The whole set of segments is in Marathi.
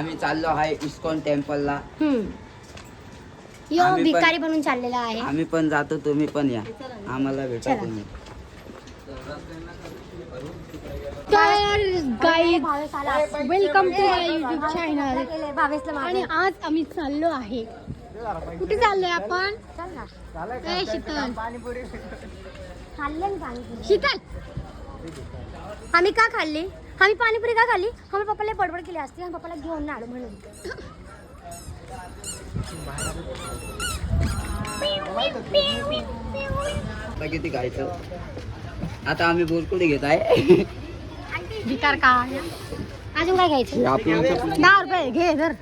आम्ही चाललो आहे इस्कॉन टेम्पलला. हम्म. यो आम्ही पण- भिकारी बनून चाललेला आहे. आम्ही पण जातो तुम्ही पण या. आम्हाला भेटा चला. तुम्ही. तर guys welcome to my YouTube channel आणि. आज आम्ही चाललो आहे. कुठे चाललोय आपण? चल ना. ए शीतल. खाल्लं. शीतल. आम्ही का खाल्ली? आम्ही पाणीपुरी का खाल्ली? आम्ही पप्पाला बडबड केली असती. आम्ही पप्पाला घेऊन आलो म्हणून. खायचं. आता आम्ही बोरकुडी घेत आहे? विकार का? अजून काय घ्यायचं दहा रुपये. घे धर.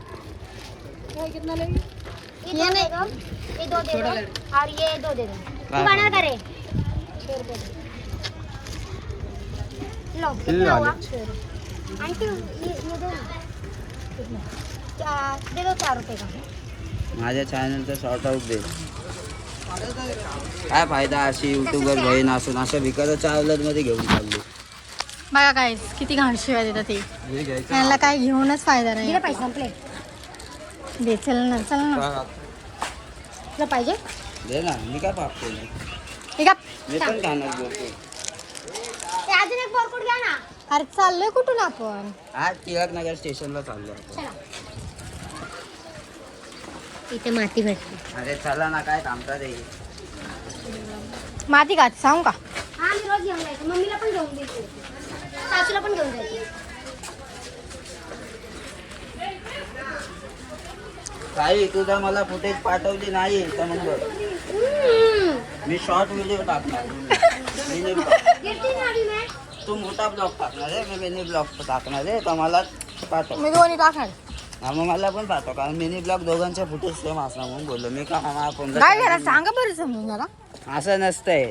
ये दो दे दो और ये दो दे दो तू बना करे लो कितना हुआ आंटी ये ये दो ना कितना? चा- दे दो चार रुपए का? माझ्या चॅनलचं शॉर्ट आउट दे. काय फायदा अशी युट्यूबर बहीण असून अशा आवलत मध्ये घेऊन चालली. बघा काय किती घाण शिवाय देतात ते. हे घ्यायचं. त्यांना काय घेऊनच फायदा नाही. पैसे संपले दे चल ना चल ना. तुला पाहिजे? दे ना मी काय पाहतो हे का मी पण खाणार बोलतो घ्या ना. अरे चाललोय कुठून आपण? आज टिळक नगर स्टेशनला चाललो आपण. चला. इथे माती भेटते अरे चला ना काय थांबता रे. माती का सांगू का? हा मी रोज घेऊन जायचं. मम्मीला पण घेऊन द्यायची सासूला पण घेऊन जायची. काही तुझा मला फुटेज पाठवली नाही तर मग बघ. हम्म. मी शॉर्ट व्हिडिओ टाकणार. तू मोठा ब्लॉग टाकणार आहे मी मिनी ब्लॉग टाकणार आहे तर मला पाठव. मी दोन्ही टाकणार. हा मग मला पण पाठव कारण मिनी ब्लॉग दोघांचे फुटेज सेम असणार म्हणून बोललो. मी का माझ्या फोनला काय करा सांगा बरं समजून जरा. असं नसतंय.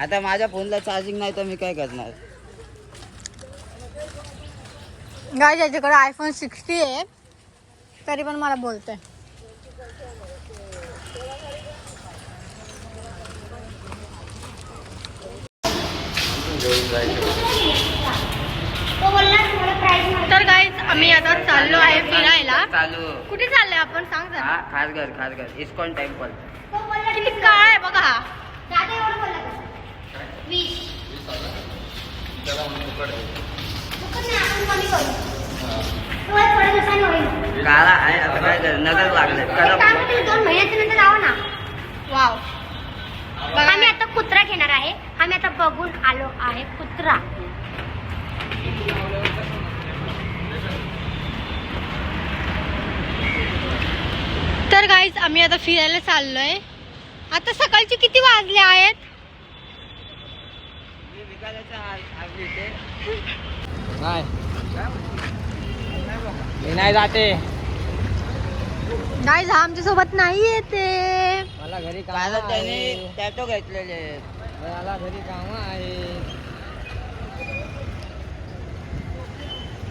आता माझ्या फोनला चार्जिंग नाही तर मी काय करणार? गाय ज्याच्याकडे आयफोन सिक्स्टी आहे. तरी पण मला बोलतोय तो बोलला तुम्हाला प्राइस माहिती तर गाईज आम्ही आता चाललो आहे फिरायला. चालू. कुठे चाललोय आपण? सांग जरा. हा खासघर खासघर. ISKCON temple. तो बोलला किती काळ आहे बघा. हा दादा एवढं बोलला का? वीस. फुकट नाही, आपण कमी करू. तुम्हाला थोड्या दिवसांनी होईल. काळा आहे आता काय नजर लागले. दोन महिन्याच्या नंतर लावा ना. वाव आम्ही आता कुत्रा घेणार आहे. आम्ही आता बघून आलो आहे कुत्रा. तर गाईज आम्ही आता फिरायला चाललोय. आता सकाळचे किती वाजले आहेत? नाही. जाते. गाईज आमच्यासोबत नाही येते मला घरी काम कारण त्याने आहे टॅटो घेतलेले. आहेत. मला घरी काम आहे.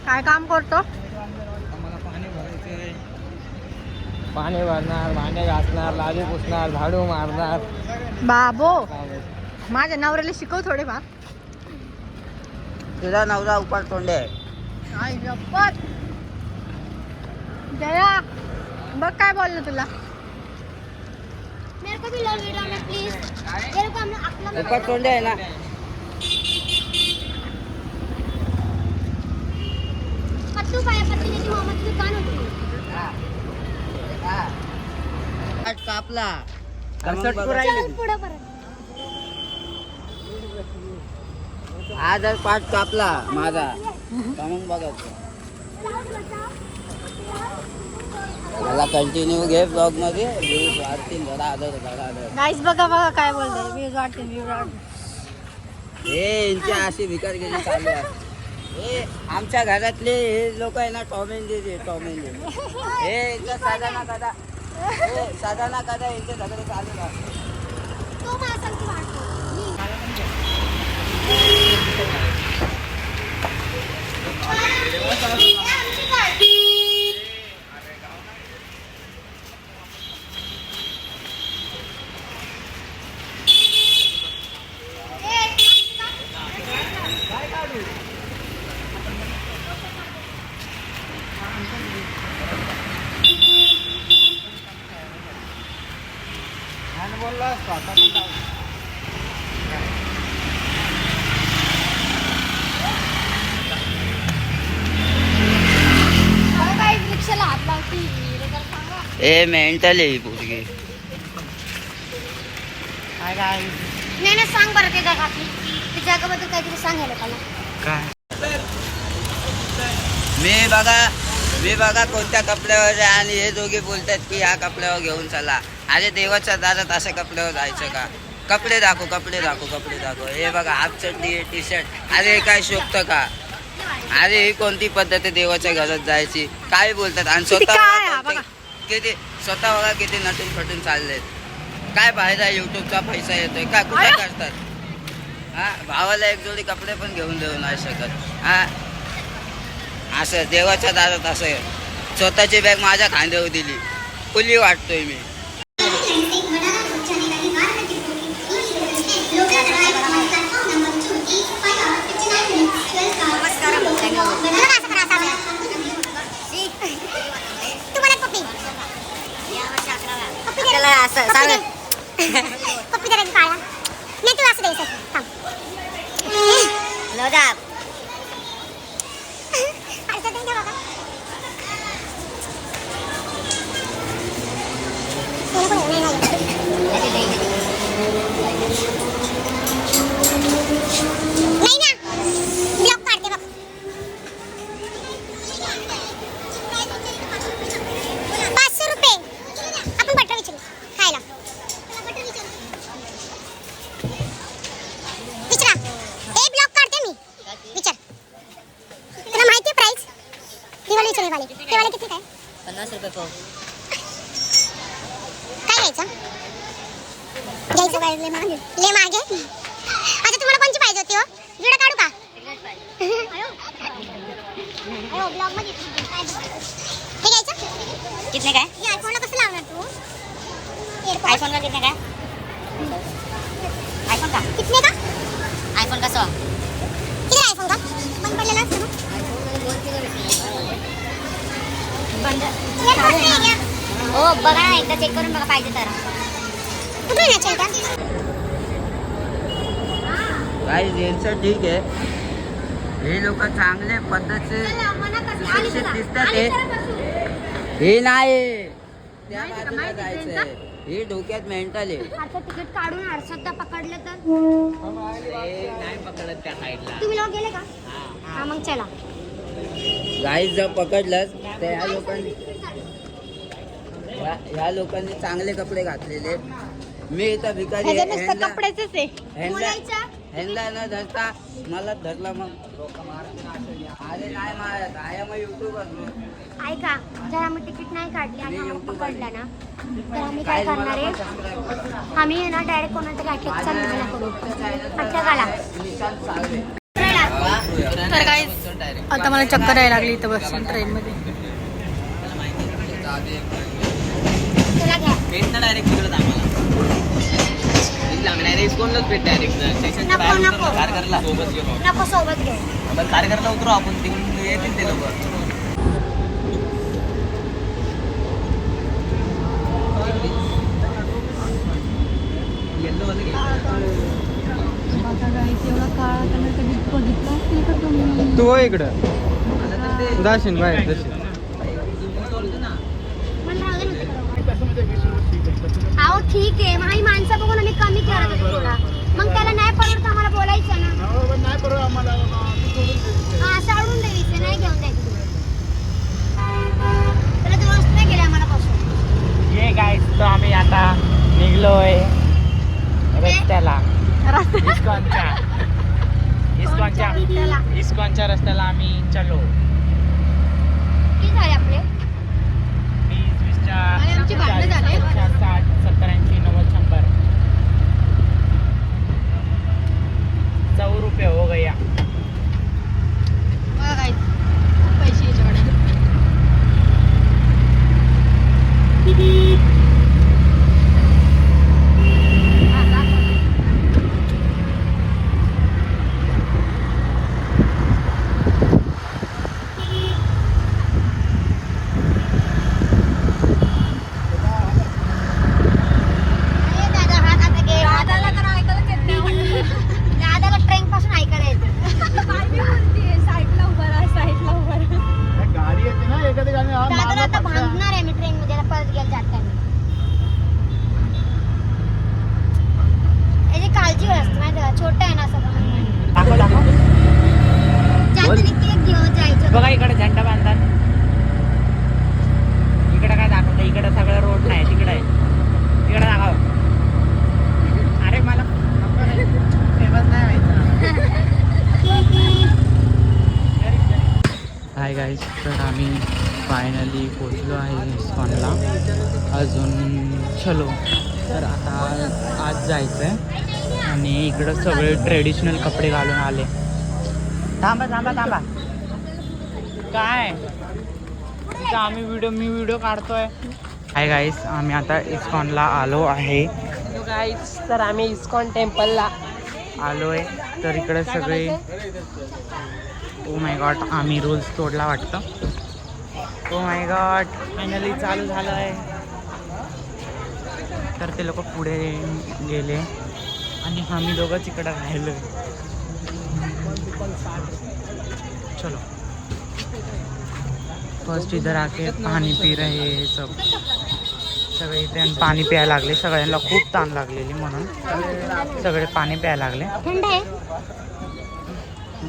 काय काम करतो? मला पाणी पाणी भरणार भांडे घासणार लादी पुसणार झाडू मारणार. बाबो. माझ्या नवऱ्याला शिकव थोडे फार तुझा नवरा उपाड तोंडे. आहे आई गप्पत जया बघ काय बोललो तुला. मेरे को भी लो वीडियो में प्लीज मेरे को हमने अपना उपाड तोंडे आहे ना? पत्तू पाया पत्ती त्याची मामाची दुकान होती आज कापला। पुढे परत। आजच पाठ कापला माझा. मग बघायचं मला कंटिन्यू घे ब्लॉगमध्ये. व्ह्यूज वाढतील जरा आदर जरा आदर गाईस बघा बघा काय बोलतोय. व्ह्यूज वाटतील व्ह्यूज वाटतील हे यांची अशी भिकार गेली चालू आहे. हे आमच्या घरातले हे लोक आहे ना टॉमेन दे टॉमेन दे हे यांचं साधा कदा हे साधा कदा यांचे सगळे चालू आहे. सांगा. ए मेंटल ही पोरगी काय काय नाही ना सांग बरं ते जगातली ते जगाबद्दल काहीतरी सांगायला लोकांना काय मी बघा मी बघा कोणत्या कपड्यावर आहे आणि हे दोघे बोलतात की ह्या कपड्यावर घेऊन चला अरे देवाच्या दारात अशा कपड्यावर जायचं का? कपडे दाखव कपडे दाखव कपडे दाखव. हे बघा हाफ चड्डी टी शर्ट अरे काय शोभतं का? अरे ही कोणती पद्धत आहे देवाच्या घरात जायची? काय बोलतात? आणि स्वतः हा, किती स्वतः बघा किती नटून फटून चाललेत? काय फायदा युट्यूबचा पैसा येतोय काय कुठे. करतात? हा भावाला एक जोडी कपडे पण घेऊन देऊ नाही शकत. हा. असं देवाच्या दारात असं. स्वतःची बॅग माझ्या खांद्यावर दिली. फुली वाटतोय मी. तुम्हाला पप्पी पप्पी दे. पप्पी दे. पप्पी दे रे काळा नाही तू असं द्यायचं थांब आरसा दे ना बाबा. नाही, नाही, नाही. नाही ना ब्लॉक काढते बघ पाचशे रुपये आपण बटर विचारू खायला विचारा ए ब्लॉक काढते मी विचार तुला माहिती आहे प्राइस दिवाळी विचार दिवाळी दिवाळी किती काय? पन्नास रुपये पाव. काय घ्यायचं? घ्यायचं काय? ले मागे ले मागे आता तुम्हाला कोणची पाहिजे होती हो? जुडा काढू का? हे घ्यायचं? कितने का है आयफोनला कसं लावणार तू? का कितने का है आईफोन का? कितने का? आईफोन का सौ किती आयफोन का? बंद पडलेला असतो ना. हो बघा ना एकदा चेक करून बघा पाहिजे तर. काही ठीक आहे. हे लोक चांगले सुशिक्षित दिसतात हे. हे नाही. त्या बाजूला जायचंय. हे डोक्यात मेंटल आहे. आता तिकीट काढून आरसात पकडलं तर. नाही पकडत त्या साईडला तुम्ही लोक गेले का? हा मग चला. गाईत जर पकडलंच तर ह्या लोकांनी ह्या- लोकांनी चांगले कपडे घातलेले. मी इथं भिकारी ह्याचे आहे. नुसतं ह्यांना- कपड्याचेच आहे. ह्यांना बोलायचं? ह्यांना न धरता मला धरला मग. अरे नाही मारत आय मग युट्यूबर ऐका जर आम्ही तिकीट नाही काढली आणि आम्हाला पकडलं ना तर आम्ही काय करणार आहे? आम्ही आहे ना डायरेक्ट कोणाच्या गाठीचा निर्णय करू. प्रत्येकाला तर आता मला चक्कर यायला लागली इथं बसून ट्रेन मध्ये तुला घ्या भेट ना डायरेक्ट तिकडे आम्हाला डायरेक्ट इस्कॉनलाच भेट डायरेक्ट स्टेशनच्या नको, बाहेर नको. उतरू आपण कारकरला उतरू आपण तिकडून येतील ते लोक. येल्लो वाले तू हो इकडं. जाशील बाहेर जाशील. अहो ठीक आहे. ही माणसं बघून आम्ही कमी करत थोडा मग त्याला नाही परवडत आम्हाला बोलायचं ना? हा साडून दे विषय नाही घेऊन द्यायचं त्याला नाही गेले आम्हाला पासून. ये गाईस तो आम्ही आता निघलोय रस्त्याला? इस्कॉनच्या. इस्कॉनच्या रस्त्याला. इस्कॉनच्या रस्त्याला आम्ही चलो किती झाले आपले वीस वीसच्या आणि आमची भांडणं झाले. चाळीसच्या, साठ सत्तर ऐंशी नव्वद शंभर सौ रुपये हो गया बघा काय पैसे याच्याकडे फायनली पोचलो आहे इस्कॉनला अजून चलो तर आता आज जायचं आहे आणि इकडं सगळे ट्रेडिशनल कपडे घालून आले. थांबा थांबा थांबा. काय? तिथं आम्ही व्हिडिओ मी व्हिडिओ काढतोय. हाय गाईस आम्ही आता इस्कॉनला आलो आहे. गाईज तर आम्ही इस्कॉन टेम्पलला. आलोय. तर इकडे सगळे ओ माय गॉड आम्ही रूल्स तोडला वाटतं. ओ माय गॉड फायनली चालू झालं आहे तर ते लोक पुढे गेले. आणि आम्ही दोघंच इकडं राहिलो चलो. फर्स्ट इधर आके पाणी पी रहे हे सब. सगळे इथे आणि पाणी प्यायला लागले. सगळ्यांना खूप ताण लागलेली म्हणून. सगळे पाणी प्यायला लागले. थंड आहे.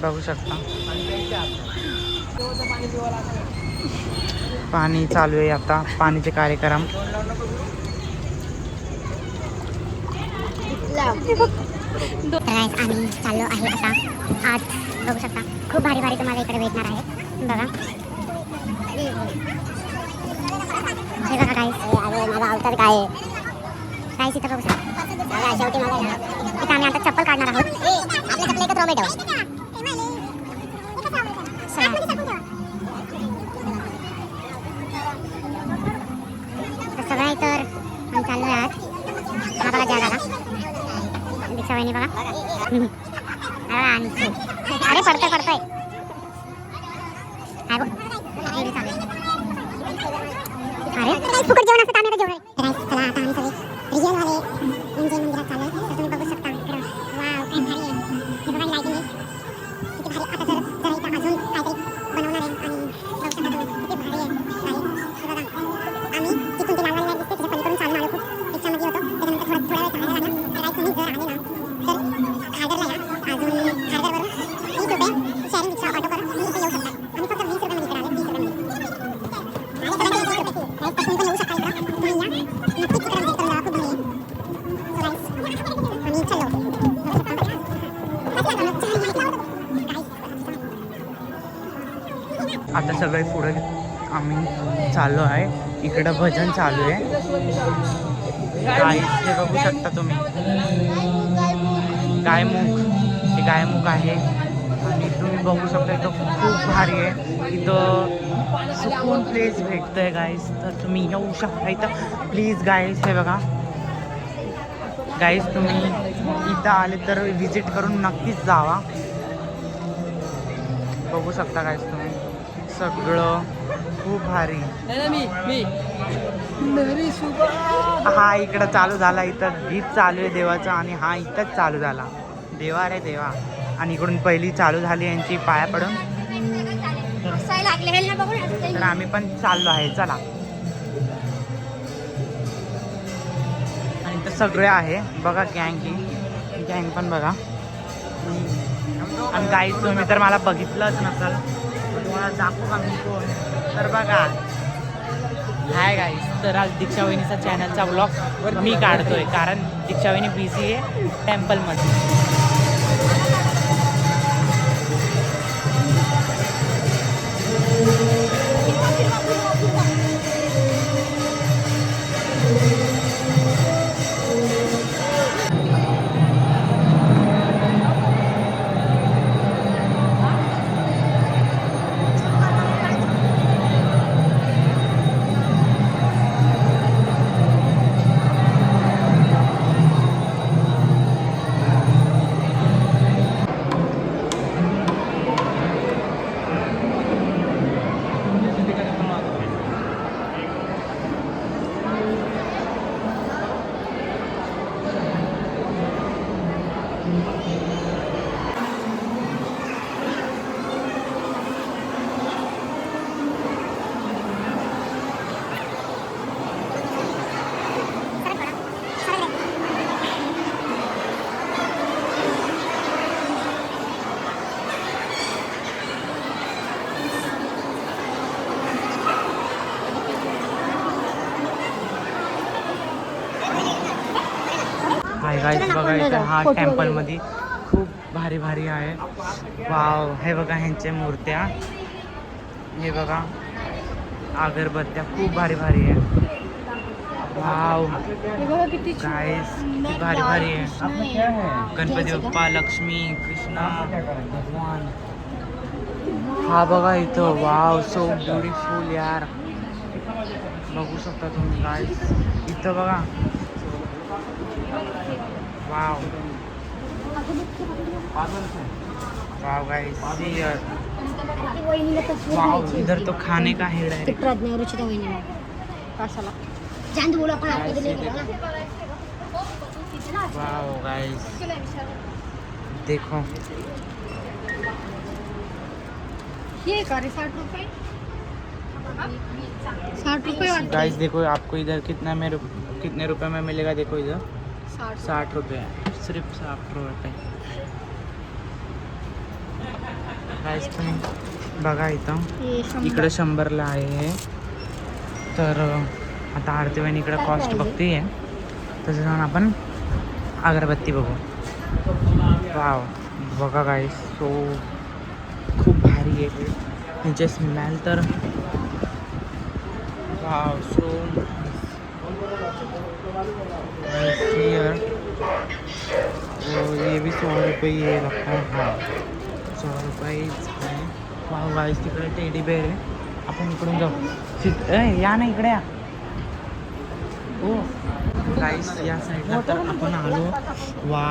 बघू शकता. पाणी चालू आहे आता पाणीचे कार्यक्रम. आम्ही चाललो आहे आता. आज बघू शकता खूप भारी भारी तुम्हाला इकडे भेटणार आहे. बघा. हे बघा काय माझा अवतार काय काय इथं बघू शकता. शेवटी मला इथं आम्ही आता चप्पल काढणार आहोत. आपल्या चप्पल एकच आम्ही चाललो आहात हा बघा. जगाला दीक्षा वहिनी बघा आणखी. अरे पडतोय पडतोय. इकडं भजन चालू आहे. गाईस हे बघू शकता तुम्ही. गायमुख. हे गायमुख आहे. आणि तुम्ही बघू शकता इथं खूप भारी आहे. इथं सुकून प्लेस भेटतंय गाईस तर तुम्ही येऊ शकता इथं. प्लीज गाईस हे बघा. गाईस तुम्ही इथं आले तर विजिट करून नक्कीच जावा. बघू शकता गाईस तुम्ही. सगळं खूप भारी. हा इकडं चालू झाला इथं गीत चालू आहे देवाचं आणि हा इथंच चालू झाला. देवा रे देवा. आणि इकडून पहिली चालू झाली यांची पाया पडून. तर आम्ही पण चाललो आहे चला. आणि इथं सगळे आहे. बघा गँग ही. गँग पण बघा. आणि गाईज तुम्ही तर मला बघितलंच नसल. तुम्हाला दाखवू का मी कोण? तर बघा. हाय गाईस तर आज दीक्षा चॅनलचा ब्लॉग मी काढतोय कारण दीक्षा बिझी आहे टेम्पलमध्ये गाईज बघा इथे हा टेम्पलमध्ये खूप भारी भारी आहे. वाव हे बघा ह्यांच्या मूर्त्या. हे बघा. अगरबत्त्या खूप भारी भारी आहे. वाव हे बघा किती गाईस किती भारी भारी आहे. गणपती बाप्पा लक्ष्मी कृष्णा भगवान. हा बघा इथं. वाव सो ब्युटिफुल यार. बघू शकता तुम्ही गाईस इथं बघा. वाव वाव गाईस वाव इधर तो खाने का है डायरेक्ट प्रज्ञावरची त्या वहिनीला कशाला जान बोला आपण आतमध्ये नाही गेलो ना. वाव गाइस देखो। हे का रे साठ रुपये साठ रुपये वाटतं गाइस देखो आपको इधर कितना में रुप- कितने रुपए में मिलेगा? देखो इधर। साठ साठ रुपये सिर्फ साठ रुपये गाइस तुम्ही बघा इथं इकडं शंभरला आहे तर आता आरती वहिनी इकडं कॉस्ट बघते आहे तसं जाऊन आपण अगरबत्ती बघू। वाव बघा गाईस सो खूप भारी आहे ह्याचे स्मेल तर। वाव सो हियर ये भी सौ रुपये ये लगता है। हाँ। सौ रुपये है वाव गाईस तिकडे टेडी बेअर आहे आपण इकडून जाऊ ए या ना इकडे या हो गाईस या साईडला तर आपण आलो। वा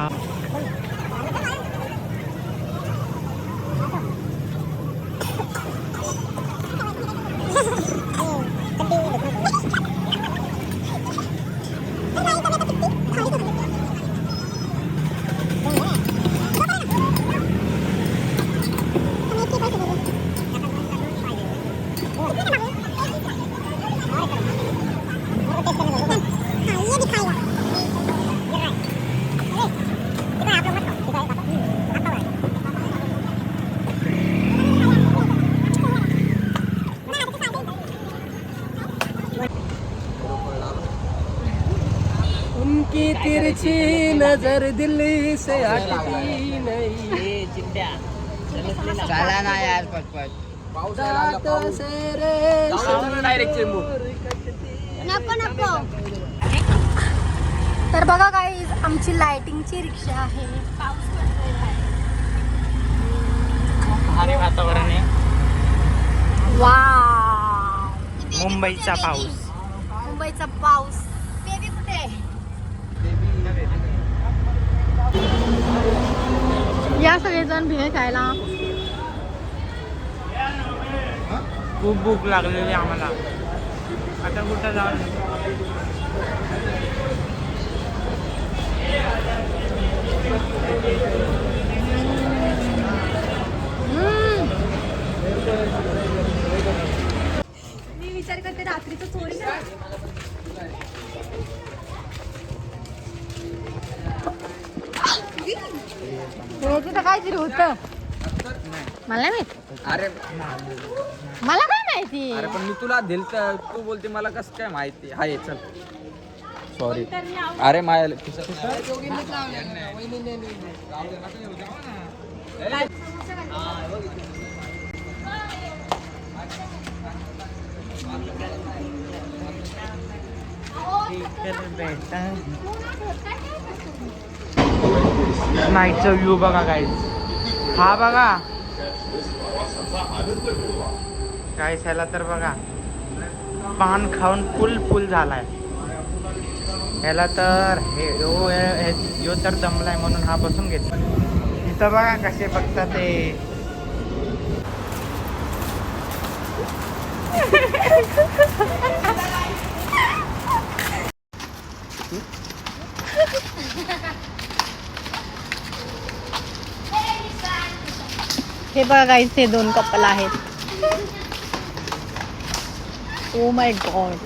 उनकी तिरछी नजर दिल्ली से हटती नहीं। चला ना यार पटपट. से रे डायरेक्ट तर बघा गाईज आमची लाइटिंगची रिक्षा आहे. भारी वातावरण आहे. वाव मुंबईचा पाऊस. मुंबईचा पाऊस. बेबी कुठे आहे? या सगळेजण भेळ खायला. खूप भूक लागलेली आम्हाला. आता कुठं जाऊन मी विचार करते रात्रीचं चोरी तर काहीतरी होतं. मला माहीत. अरे. मला माहिती. अरे पण मी तुला दिल तर तू बोलते मला कसं काय माहिती? आहे चल. सॉरी अरे माया नाईटचा व्ह्यू बघा गाईज हा बघा. काय ह्याला तर बघा. पान खाऊन फुल फुल झालाय. ह्याला तर हे यो यो तर दमलाय म्हणून हा बसून घेतला. इथं बघा कसे बघतात ते. हे बघा इथे दोन कपल आहेत. Oh my God